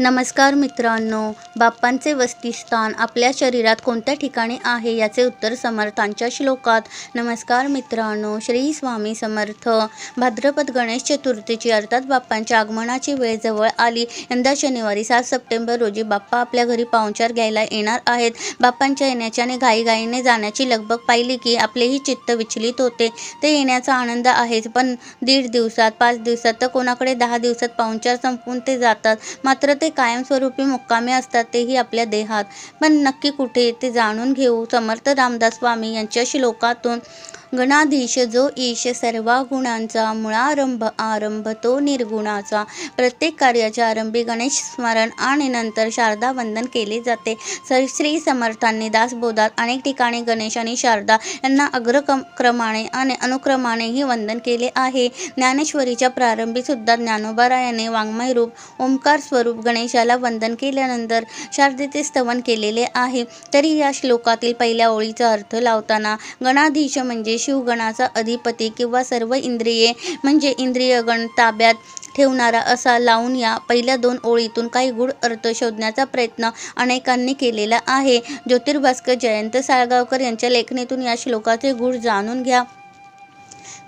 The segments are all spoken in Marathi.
नमस्कार मित्रांनो बाप्पांचे वस्तिस्थान आपल्या शरीरात कोणत्या ठिकाणी आहे याचे उत्तर समर्थांच्या श्लोकात. नमस्कार मित्रांनो श्री स्वामी समर्थ. भाद्रपद गणेश चतुर्थीची अर्थात बाप्पांच्या आगमनाची वेळ जवळ आली. यंदा शनिवारी सात सप्टेंबर रोजी बाप्पा आपल्या घरी पाहुणचार घ्यायला येणार आहेत. बाप्पांच्या येण्याच्या आणि घाईघाईने जाण्याची लगबग पाहिली की आपलेही चित्त विचलित होते. ते येण्याचा आनंद आहेच पण दीड दिवसात पाच दिवसात तर कोणाकडे दहा दिवसात पाहुणचार संपून ते जातात. मात्र ते कायमस्वरूपी मुक्कामी असतात तेही आपल्या देहात. पण नक्की कुठे ते जाणून घेऊ. समर्थ रामदास स्वामी यांच्या श्लोकातून गणाधीश जो ईश सर्वा गुणांचा मुळारंभ आरंभ तो निर्गुणाचा. प्रत्येक कार्याच्या आरंभी गणेश स्मरण आणि नंतर शारदा वंदन केले जाते. सर श्री समर्थांनी दासबोधात अनेक ठिकाणी गणेश आणि शारदा यांना अग्रक्रम क्रमाने आणि अनुक्रमानेही वंदन केले आहे. ज्ञानेश्वरीच्या प्रारंभी सुद्धा ज्ञानोबारायाने वाङ्मय रूप ओंकार स्वरूप गणेशाला वंदन केल्यानंतर शारदेचे स्तवन केलेले आहे. तरी या श्लोकातील पहिल्या ओळीचा अर्थ लावताना गणाधीश म्हणजे शिवगणाचा अधिपती किंवा सर्व इंद्रिये म्हणजे इंद्रियगण ताब्यात ठेवणारा असा लावून या पहिल्या दोन ओळीतून काही गूढ अर्थ शोधण्याचा प्रयत्न अनेकांनी केलेला आहे. ज्योतिर्भास्कर जयंत साळगावकर यांच्या लेखणीतून या श्लोकाचे गूढ जाणून घ्या.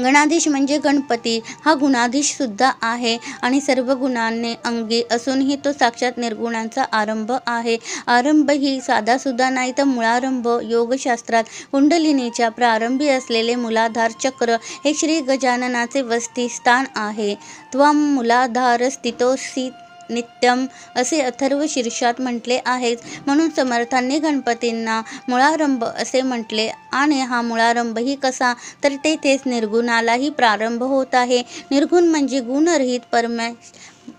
गणाधीश म्हणजे गणपती. हा गुणाधीशसुद्धा आहे आणि सर्व गुणांनी अंगी असूनही तो साक्षात निर्गुणांचा आरंभ आहे. आरंभ ही साधासुद्धा नाही तर मुळारंभ. योगशास्त्रात कुंडलिनीच्या प्रारंभी असलेले मुलाधार चक्र हे श्री गजाननाचे वसतिस्थान आहे. त्वम मुलाधार स्थितोसी नित्यम असे अथर्व शीर्षात म्हटले आहेत. म्हणून समर्थांनी गणपतींना मुळारंभ असे म्हटले. आणि हा मुळारंभही कसा? तर तेथेच निर्गुणालाही प्रारंभ होत आहे. निर्गुण म्हणजे गुणरहित परमे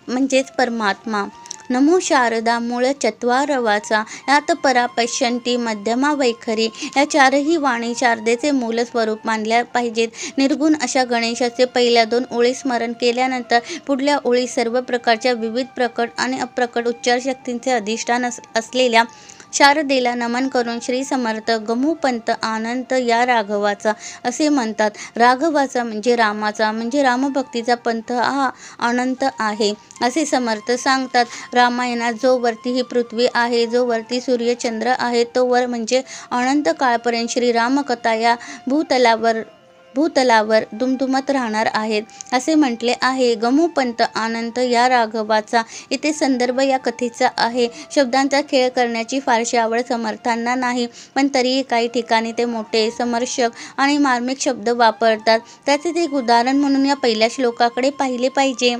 म्हणजेच परमात्मा. नमो शारदा मूळ चत्वारवाचा यात परा पश्यंती मध्यमा वैखरी या चारही वाणी शारदेचे मूल स्वरूप मानल्या पाहिजेत. निर्गुण अशा गणेशाचे पहिल्या दोन ओळी स्मरण केल्यानंतर पुढल्या ओळी सर्व प्रकारच्या विविध प्रकट आणि अप्रकट उच्चार शक्तींचे अधिष्ठान असलेल्या शारदेला नमन करून श्री समर्थ गमूपंत आनंद या राघवाचा असे म्हणतात. राघवाचा म्हणजे रामाचा म्हणजे रामभक्तीचा पंथ हा अनंत आहे असे समर्थ सांगतात. रामायणात जो वरती ही पृथ्वी आहे जो वरती सूर्यचंद्र आहे तो वर म्हणजे अनंत काळपर्यंत श्रीरामकथा या भूतलावर भूतलावर दुमदुमत राहणार आहेत. असे म्हटले आहे गमूपंत आनंद या राघवाचा इथे संदर्भ या कथेचा आहे. शब्दांचा खेळ करण्याची फारशी आवड समर्थांना नाही पण तरीही काही ठिकाणी ते मोठे समर्शक आणि मार्मिक शब्द वापरतात. त्याचेच एक उदाहरण म्हणून या पहिल्या श्लोकाकडे पाहिले पाहिजे.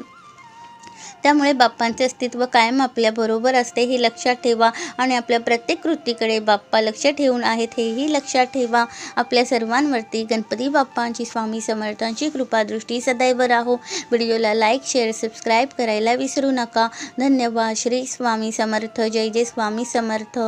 त्यामुळे बाप्पांचे अस्तित्व कायम आपल्याबरोबर असते हे लक्षात ठेवा. आणि आपल्या प्रत्येक कृतीकडे बाप्पा लक्ष ठेवून आहेत हेही लक्षात ठेवा. आपल्या सर्वांवरती गणपती बाप्पांची स्वामी समर्थांची कृपादृष्टी सदैव राहो. व्हिडिओला लाईक शेअर सबस्क्राईब करायला विसरू नका. धन्यवाद. श्री स्वामी समर्थ. जय जय स्वामी समर्थ.